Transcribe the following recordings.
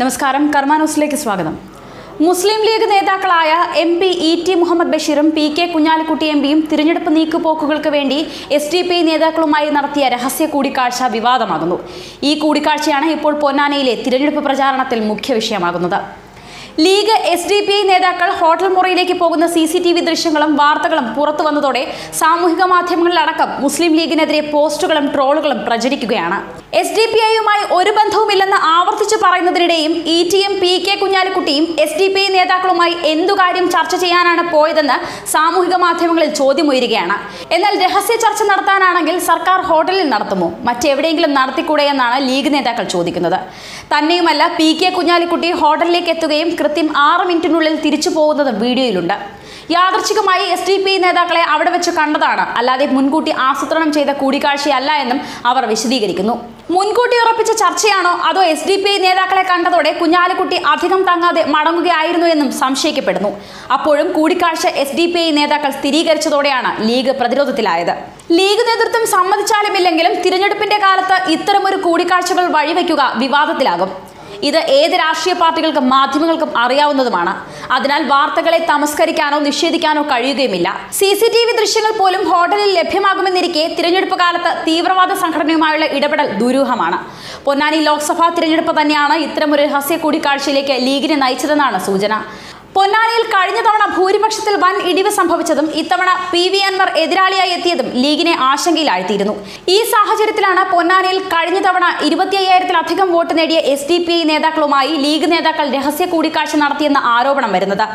നമസ്കാരം കർമാനൂസിലേക്ക് സ്വാഗതം. മുസ്ലിം ലീഗ് നേതാക്കളായ M P E T Muhammad ബഷീറും P K Kunhalikutty M പിയും തിരഞ്ഞെടുപ്പ് നീക്കുപോക്കുകൾക്ക് വേണ്ടി എസ് ഡി പി നേതാക്കളുമായി നടത്തിയ രഹസ്യ കൂടിക്കാഴ്ച വിവാദമാകുന്നു. ഈ കൂടിക്കാഴ്ചയാണ് ഇപ്പോൾ പൊന്നാനയിലെ തിരഞ്ഞെടുപ്പ് പ്രചാരണത്തിൽ മുഖ്യ വിഷയമാകുന്നത്. League S D P I നേതാക്കൾ ഹോട്ടൽ മുറിയിലേക്ക് പോകുന്ന സി സി ടി വി ദൃശ്യങ്ങളും വാർത്തകളും പുറത്തു വന്നതോടെ സാമൂഹിക മാധ്യമങ്ങളിലടക്കം മുസ്ലിം ലീഗിനെതിരെ പോസ്റ്റുകളും ട്രോളുകളും പ്രചരിക്കുകയാണ്. എസ് ഡി പി ഐയുമായി ഒരു ബന്ധവുമില്ലെന്ന് ആവർത്തിച്ച് പറയുന്നതിനിടെയും E T M P K കുഞ്ഞാലിക്കുട്ടിയും S D P I നേതാക്കളുമായി എന്തു കാര്യം ചർച്ച ചെയ്യാനാണ് പോയതെന്ന് സാമൂഹിക മാധ്യമങ്ങളിൽ ചോദ്യമുയരുകയാണ്. എന്നാൽ രഹസ്യ ചർച്ച നടത്താനാണെങ്കിൽ സർക്കാർ ഹോട്ടലിൽ നടത്തുമോ? മറ്റെവിടെയെങ്കിലും നടത്തിക്കൂടെ എന്നാണ് ലീഗ് നേതാക്കൾ ചോദിക്കുന്നത്. തന്നെയുമല്ല പി കെ കുഞ്ഞാലിക്കുട്ടി ഹോട്ടലിലേക്ക് എത്തുകയും കൃത്യം ആറ് മിനിറ്റിനുള്ളിൽ തിരിച്ചു പോകുന്നതും വീഡിയോയിലുണ്ട്. യാദർച്ഛികമായി എസ് ഡി പി നേതാക്കളെ അവിടെ വെച്ച് കണ്ടതാണ്. അല്ലാതെ മുൻകൂട്ടി ആസൂത്രണം ചെയ്ത കൂടിക്കാഴ്ചയല്ല എന്നും അവർ വിശദീകരിക്കുന്നു. മുൻകൂട്ടി ഉറപ്പിച്ച ചർച്ചയാണോ അതോ എസ് ഡി പി ഐ നേതാക്കളെ കണ്ടതോടെ കുഞ്ഞാലിക്കുട്ടി അധികം തങ്ങാതെ മടങ്ങുകയായിരുന്നു എന്നും സംശയിക്കപ്പെടുന്നു. അപ്പോഴും കൂടിക്കാഴ്ച എസ് ഡി പി ഐ നേതാക്കൾ സ്ഥിരീകരിച്ചതോടെയാണ് ലീഗ് പ്രതിരോധത്തിലായത്. ലീഗ് നേതൃത്വം സമ്മതിച്ചാലുമില്ലെങ്കിലും തിരഞ്ഞെടുപ്പിന്റെ കാലത്ത് ഇത്തരമൊരു കൂടിക്കാഴ്ചകൾ വഴിവെക്കുക വിവാദത്തിലാകും. ഇത് ഏത് രാഷ്ട്രീയ പാർട്ടികൾക്കും മാധ്യമങ്ങൾക്കും അറിയാവുന്നതുമാണ്. അതിനാൽ വാർത്തകളെ തമസ്കരിക്കാനോ നിഷേധിക്കാനോ കഴിയുകയുമില്ല. സി സി ടി വി ദൃശ്യങ്ങൾ പോലും ഹോട്ടലിൽ ലഭ്യമാകുമെന്നിരിക്കെ തിരഞ്ഞെടുപ്പ് കാലത്ത് തീവ്രവാദ സംഘടനയുമായുള്ള ഇടപെടൽ ദുരൂഹമാണ്. പൊന്നാനി ലോക്സഭാ തിരഞ്ഞെടുപ്പ് തന്നെയാണ് ഇത്തരമൊരു രഹസ്യ കൂടിക്കാഴ്ചയിലേക്ക് ലീഗിനെ നയിച്ചതെന്നാണ് സൂചന. പൊന്നാനിയിൽ കഴിഞ്ഞ തവണ ഭൂരിപക്ഷത്തിൽ വൻ ഇടിവ് സംഭവിച്ചതും ഇത്തവണ പി വി അൻവർ എതിരാളിയായി എത്തിയതും ലീഗിനെ ആശങ്കയിലാഴ്ത്തിയിരുന്നു. ഈ സാഹചര്യത്തിലാണ് പൊന്നാനിയിൽ കഴിഞ്ഞ തവണ ഇരുപത്തി അയ്യായിരത്തിലധികം വോട്ട് നേടിയ എസ് ഡി പി ഐ നേതാക്കളുമായി ലീഗ് നേതാക്കൾ രഹസ്യ കൂടിക്കാഴ്ച നടത്തിയെന്ന ആരോപണം വരുന്നത്.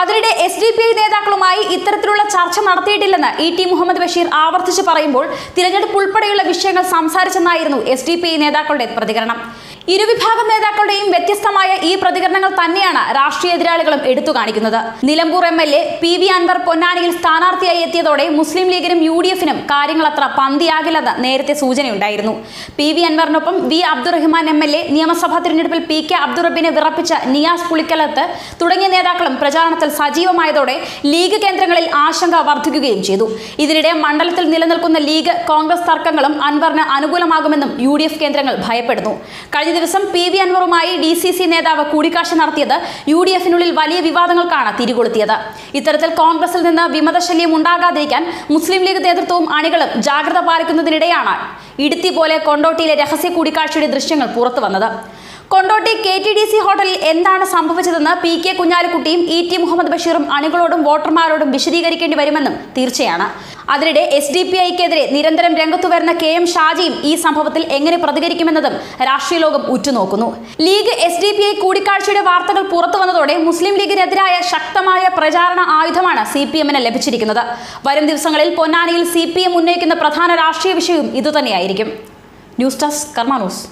അതിനിടെ എസ് ഡി പി ഐ നേതാക്കളുമായി ഇത്തരത്തിലുള്ള ചർച്ച നടത്തിയിട്ടില്ലെന്ന് ഇ ടി മുഹമ്മദ് ബഷീർ ആവർത്തിച്ച് പറയുമ്പോൾ തിരഞ്ഞെടുപ്പ് ഉൾപ്പെടെയുള്ള വിഷയങ്ങൾ സംസാരിച്ചെന്നായിരുന്നു എസ് ഡി പി ഐ നേതാക്കളുടെ പ്രതികരണം. ഇരുവിഭാഗം നേതാക്കളുടെയും വ്യത്യസ്തമായ ഈ പ്രതികരണങ്ങൾ തന്നെയാണ് രാഷ്ട്രീയ എതിരാളികളും എടുത്തു കാണിക്കുന്നത് Nilambur M L A P V Anvar പൊന്നാനിയിൽ സ്ഥാനാർത്ഥിയായി എത്തിയതോടെ മുസ്ലിം ലീഗിനും യു ഡി എഫിനും കാര്യങ്ങൾ അത്ര പന്തിയാകില്ലെന്ന് നേരത്തെ സൂചനയുണ്ടായിരുന്നു. P V അൻവറിനൊപ്പം V Abdurahman M L A നിയമസഭാ തിരഞ്ഞെടുപ്പിൽ പി കെ അബ്ദുറബിനെ വിറപ്പിച്ച നിയാസ് പുളിക്കലത്ത് തുടങ്ങിയ നേതാക്കളും പ്രചാരണത്തിൽ സജീവമായതോടെ ലീഗ് കേന്ദ്രങ്ങളിൽ ആശങ്ക വർദ്ധിക്കുകയും ചെയ്തു. ഇതിനിടെ മണ്ഡലത്തിൽ നിലനിൽക്കുന്ന ലീഗ് കോൺഗ്രസ് തർക്കങ്ങളും അൻവറിന് അനുകൂലമാകുമെന്നും യു കേന്ദ്രങ്ങൾ ഭയപ്പെടുന്നു. കഴിഞ്ഞ ദിവസം പി വി അൻവറുമായി ഡി സി സി നേതാവ് കൂടിക്കാഴ്ച നടത്തിയത് യു ഡി എഫിനുള്ളിൽ വലിയ വിവാദങ്ങൾക്കാണ് തിരികൊളുത്തിയത്. ഇത്തരത്തിൽ കോൺഗ്രസിൽ നിന്ന് വിമതശല്യം ഉണ്ടാകാതിരിക്കാൻ മുസ്ലിം ലീഗ് നേതൃത്വവും അണികളും ജാഗ്രത പാലിക്കുന്നതിനിടെയാണ് ഇടുത്തി പോലെ കൊണ്ടോട്ടിയിലെ രഹസ്യ കൂടിക്കാഴ്ചയുടെ ദൃശ്യങ്ങൾ പുറത്തു വന്നത് Kondotty K T D C ഹോട്ടലിൽ എന്താണ് സംഭവിച്ചതെന്ന് പി കെ കുഞ്ഞാലിക്കുട്ടിയും ഇ ടി മുഹമ്മദ് ബഷീറും അണികളോടും വോട്ടർമാരോടും വിശദീകരിക്കേണ്ടി വരുമെന്നും തീർച്ചയാണ്. അതിനിടെ എസ് ഡി പി ഐക്കെതിരെ നിരന്തരം രംഗത്തു വരുന്ന കെ എം ഷാജിയും ഈ സംഭവത്തിൽ എങ്ങനെ പ്രതികരിക്കുമെന്നതും രാഷ്ട്രീയ ലോകം ഉറ്റുനോക്കുന്നു. League S D P I കൂടിക്കാഴ്ചയുടെ വാർത്തകൾ പുറത്തു വന്നതോടെ മുസ്ലിം ലീഗിനെതിരായ ശക്തമായ പ്രചാരണ ആയുധമാണ് സി പി എമ്മിന് ലഭിച്ചിരിക്കുന്നത്. വരും ദിവസങ്ങളിൽ പൊന്നാനിയിൽ സി പി എം ഉന്നയിക്കുന്ന പ്രധാന രാഷ്ട്രീയ വിഷയവും ഇതുതന്നെയായിരിക്കും. News desk Karma news.